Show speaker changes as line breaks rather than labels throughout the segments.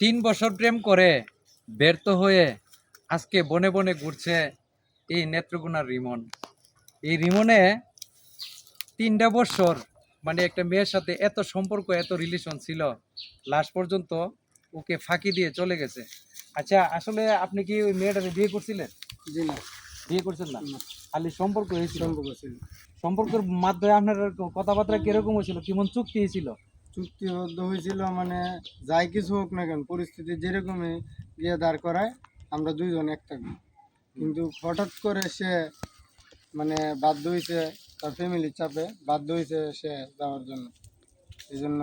তিন বছর প্রেম করে ব্যর্থ হয়ে আজকে বনে বনে ঘুরছে এই নেত্রকোনার রিমন। এই রিমনে তিনটা বছর মানে একটা মেয়ের সাথে এত সম্পর্ক এত রিলেশন ছিল লাস্ট পর্যন্ত ওকে ফাঁকি দিয়ে চলে গেছে। আচ্ছা আসলে আপনি কি ওই মেয়েটাকে বিয়ে করছিলেন?
জি না।
বিয়ে করছেন না? খালি সম্পর্ক হয়েছিল?
সম্পর্ক
সম্পর্কের মাধ্যমে আপনার কথাবার্তা কীরকম হয়েছিল? কেমন চুক্তি হয়েছিল?
চুক্তিবদ্ধ হয়েছিল মানে যাই কিছু হোক না কেন পরিস্থিতি যেরকমই গিয়ে দাঁড় করায় আমরা দুইজন এক থাকব। কিন্তু হঠাৎ করে সে মানে বাধ্য হয়েছে তার ফ্যামিলির চাপে বাধ্য হয়েছে সে যাওয়ার জন্য। এই জন্য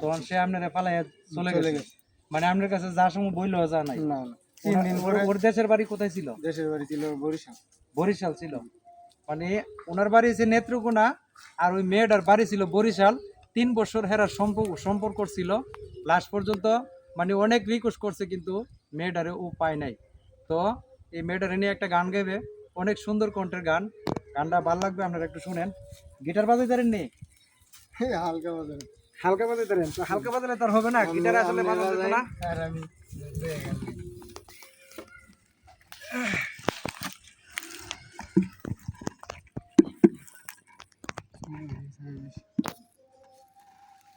তখন সে আপনার পালাইয়া চলে
চলে
গেছে? মানে আপনার কাছে যার সময় বইল যা নাই?
না না। তিন দিন পরে
ওর দেশের বাড়ি কোথায় ছিল?
দেশের বাড়ি ছিল বরিশাল।
বরিশাল ছিল। মানে ওনার বাড়ি হচ্ছে নেত্রকোনা আর ওই মেয়েটার বাড়ি ছিল বরিশাল। তিন বছর হেরার সম্পর্ক সম্পর্ক ছিল। লাস্ট পর্যন্ত মানে অনেক রিকোয়েস্ট করছে কিন্তু মেয়েটারে ও পায় নাই। তো এই মেয়েটারে নিয়ে একটা গান গাইবে। অনেক সুন্দর কণ্ঠের গান। গানটা ভালো লাগবে আপনারা একটু শুনেন। গিটার বাজাই বাজাইতারেন নি?
হালকা বাজার
হালকা বাজাইতারেন তো হালকা বাজালে তার হবে না গিটার আসলে বাজানো যেত না।
আর আমি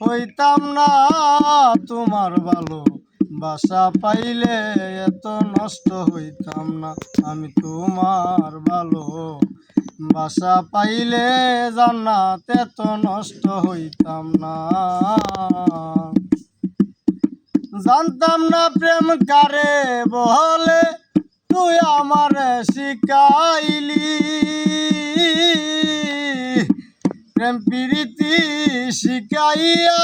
হইতাম না তোমার ভালো। বাসা পাইলে এত নষ্ট হইতাম না, আমি তোমার ভালো। বাসা পাইলে জান্নাত এত নষ্ট হইতাম না। জানতাম না প্রেম কারে বলে তুই আমার শিকাইলি। প্রেম প্রীতি শিখাইয়া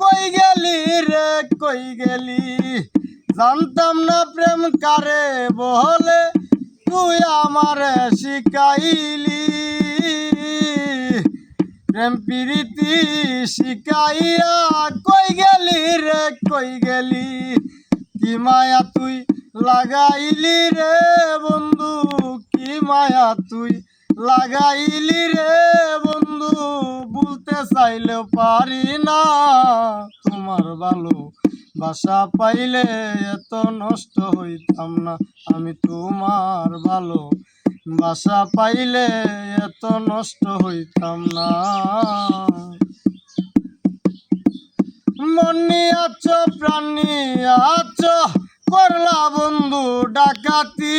কই গেলি রে, কই গেলি? জানতাম না প্রেম কারে বলে তুই আমার শিখাইলি। প্রেম প্রীতি শিখাইয়া কই গেলি রে, কই গেলি? কি মায়া তুই লাগাইলি রে বন্ধু, কি মায়া তুই লাগাইলি রে বন্ধু বলতে চাইলেও পারি না। তোমার ভালো বাসা পাইলে এত নষ্ট হইতাম না। আমি তোমার ভালো বাসা পাইলে এত নষ্ট হইতাম না। মনি আছো, প্রাণী আছো, করলা বন্ধু ডাকাতি।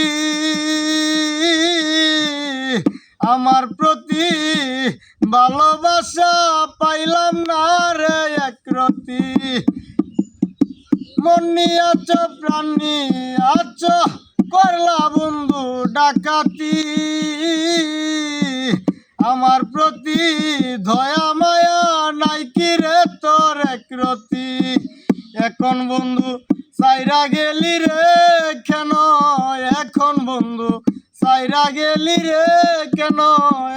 আমার প্রতি ভালোবাসা পাইলাম না রে একরতি মনি আছো, প্রাণী আছো, করলা বন্ধু ডাকাতি। আমার প্রতি ধয়া মায়া নাই কি রে তোর একরতি এখন বন্ধু সাইরা গেলি রে কেন? এখন বন্ধু সাইরা গেলি রে কেন?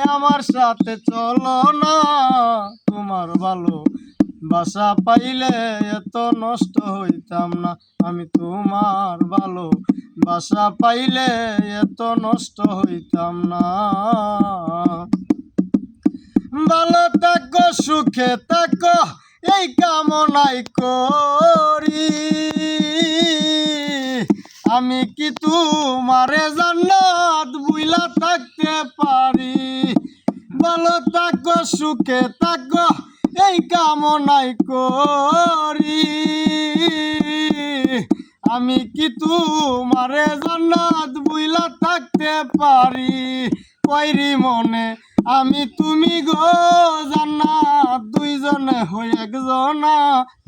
আমার সাথে চলো না। তোমার ভালো বাসা পাইলে এত নষ্ট হইতাম না। আমি তোমার ভালো বাসা পাইলে এত নষ্ট হইতাম না। ভালো থাকো, সুখে থাকো, এই কামনাই করি। আমি কি তোমারে জান্নাত বুইলা থাকতে পারি? ভালো থাকো, সুখে থাকো, এই কামনাই করি। আমি কি তোমারে জান্নাত বুইলা থাকতে পারি? কইরি মনে, আমি তুমি গো জান্নাত, দুইজনে হই একজনা।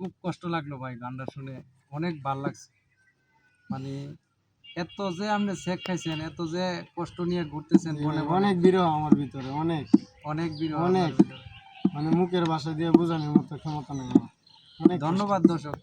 খুব কষ্ট লাগল ভাই গানটা শুনে। অনেক ভালো লাগছে। মানে এত যে আপনি শেখ খাইছেন এত যে কষ্ট নিয়ে ঘুরতেছেন
অনেক বিরহ আমার ভিতরে অনেক।
অনেক বিরহ
অনেক। মানে মুখের ভাষা দিয়ে বোঝানোর মতো ক্ষমতা নেই
ধন্যবাদ দর্শক।